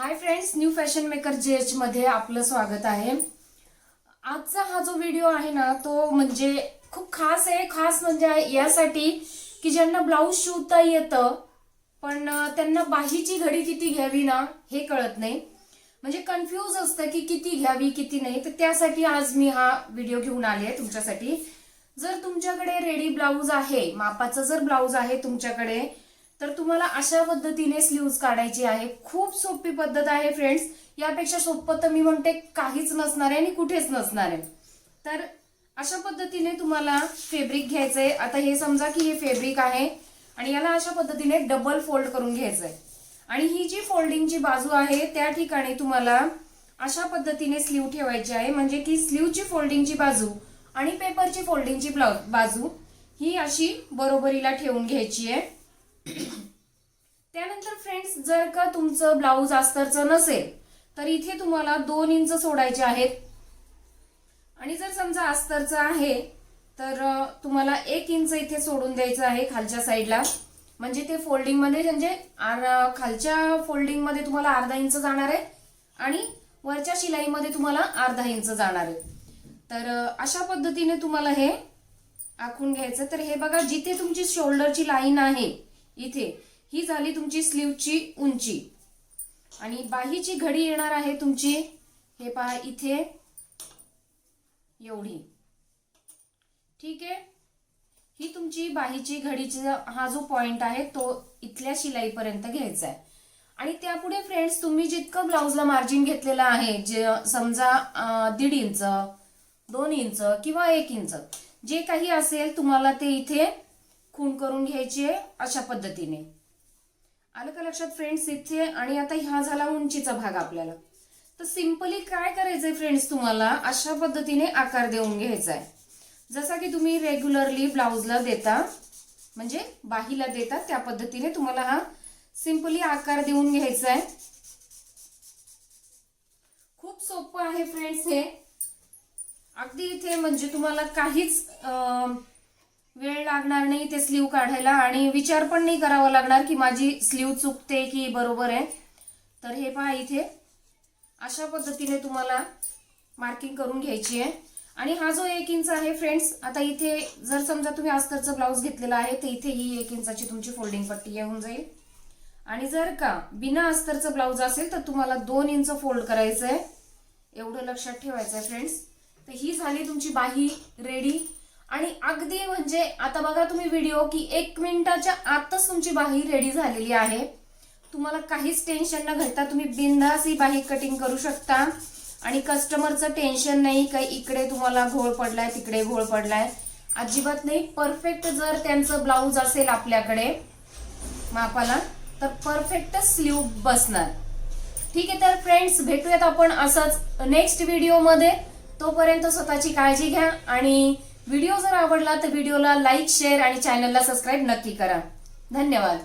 Hi friends new fashion maker जे मध्ये आपलं स्वागत आहे. आजचा हा जो व्हिडिओ आहे ना तो म्हणजे खूप खास आहे. खास म्हणजे यासाठी की ज्यांना ब्लाऊज शिवता येतं पण त्यांना बाहीची घडी किती घ्यावी ना हे कळत नाही. म्हणजे कन्फ्यूज असतं की किती घ्यावी किती नाही. तर त्यासाठी आज मी हा व्हिडिओ घेऊन आले आहे तुमच्यासाठी. जर तुमच्याकडे रेडी ब्लाऊज आहे मापाचं जर ब्लाऊज आहे तुमच्याकडे तर तुम्हाला अशा पद्धतीने स्लीव्ज काढायची आहे. खूप सोपी पद्धत आहे फ्रेंड्स यापेक्षा सोपं तर मी म्हणते काहीच नसणार आहे आणि कुठेच नसणार आहे. तर अशा पद्धतीने तुम्हाला फेब्रिक घ्यायचंय. आता हे समजा की हे फेब्रिक आहे आणि याला अशा पद्धतीने डबल फोल्ड करून घ्यायचंय. आणि ही जी फोल्डिंगची बाजू आहे त्या ठिकाणी तुम्हाला अशा पद्धतीने स्लीव ठेवायची आहे. म्हणजे की स्लीवची फोल्डिंगची बाजू आणि पेपरची फोल्डिंगची ब्लाउज बाजू ही अशी बरोबरीला ठेवून घ्यायची आहे. त्यानंतर फ्रेंड्स जर का तुमचं ब्लाऊज अस्तरचं नसेल तर इथे तुम्हाला दोन इंच सोडायचे आहेत. आणि जर समजा अस्तरचं आहे तर तुम्हाला एक इंच इथे सोडून द्यायचं आहे खालच्या साईडला म्हणजे ते फोल्डिंगमध्ये म्हणजे खालच्या फोल्डिंगमध्ये तुम्हाला अर्धा इंच जाणार आहे आणि वरच्या शिलाईमध्ये तुम्हाला अर्धा इंच जाणार आहे. तर अशा पद्धतीने तुम्हाला हे आखून घ्यायचं तर हे बघा जिथे तुमची शोल्डरची लाईन आहे इथे. ही झाली तुमची स्लीवची उंची. आणि बाहीची घडी येणार आहे तुमची हे पहा इथे. एवढी. ठीक आहे? ही तुमची बाहीची घडीचा हा जो पॉइंट आहे तो इथल्या शिलाईपर्यंत घ्यायचा आहे. आणि त्यापुढे फ्रेंड्स तुम्ही जितकं ब्लाऊजला मार्जिन घेतलेलं आहे जे समजा दीड इंच दोन इंच किंवा एक इंच जे काही असेल तुम्हाला ते इथे खूण करून घ्यायची आहे अशा पद्धतीने. आलं का लक्षात फ्रेंड्स इथे? आणि आता ह्या झाला उंचीचा भाग आपल्याला. तर सिम्पली काय करायचंय फ्रेंड्स तुम्हाला? अशा पद्धतीने आकार देऊन घ्यायचा आहे. जसा की तुम्ही रेग्युलरली ब्लाऊजला देता म्हणजे बाहीला देता त्या पद्धतीने तुम्हाला हा सिम्पली आकार देऊन घ्यायचा आहे. खूप सोपं आहे फ्रेंड्स हे. अगदी इथे म्हणजे तुम्हाला काहीच अं, वेळ लागणार नाही ते स्लीव काढायला आणि विचार पण नाही करावा लागणार की माझी स्लीव चुकते की बरोबर आहे. तर हे पहा इथे. अशा पद्धतीने तुम्हाला मार्किंग करून घ्यायची आहे. आणि हा जो एक इंच आहे फ्रेंड्स आता इथे जर समजा तुम्ही अस्तरचं ब्लाऊज घेतलेला आहे तर इथे ही एक इंचाची तुमची फोल्डिंग पट्टी येऊन जाईल. आणि जर का बिना अस्तरचं ब्लाऊज असेल तर तुम्हाला दोन इंच फोल्ड करायचं आहे एवढं लक्षात ठेवायचं आहे फ्रेंड्स तर ही झाली तुमची बाही रेडी आणि अगदी म्हणजे आता बघा तुम्ही व्हिडिओ की एक मिनिटाच्या आतच तुमची बाही रेडी झालेली आहे. तुम्हाला काहीच टेन्शन न घेता तुम्ही बिंदास ही बाही कटिंग करू शकता. आणि कस्टमरचं टेन्शन नाही काही इकडे तुम्हाला घोळ पडलाय तिकडे घोळ पडलाय. अजिबात नाही परफेक्ट जर त्यांचं ब्लाऊज असेल आपल्याकडे मापाला तर परफेक्ट स्लीव बसणार. ठीक आहे तर फ्रेंड्स भेटूयात आपण असंच नेक्स्ट व्हिडिओमध्ये तोपर्यंत स्वतःची काळजी घ्या आणि व्हिडिओ जर आवडला तर व्हिडिओला लाईक शेअर आणि चॅनलला सबस्क्राईब नक्की करा. धन्यवाद.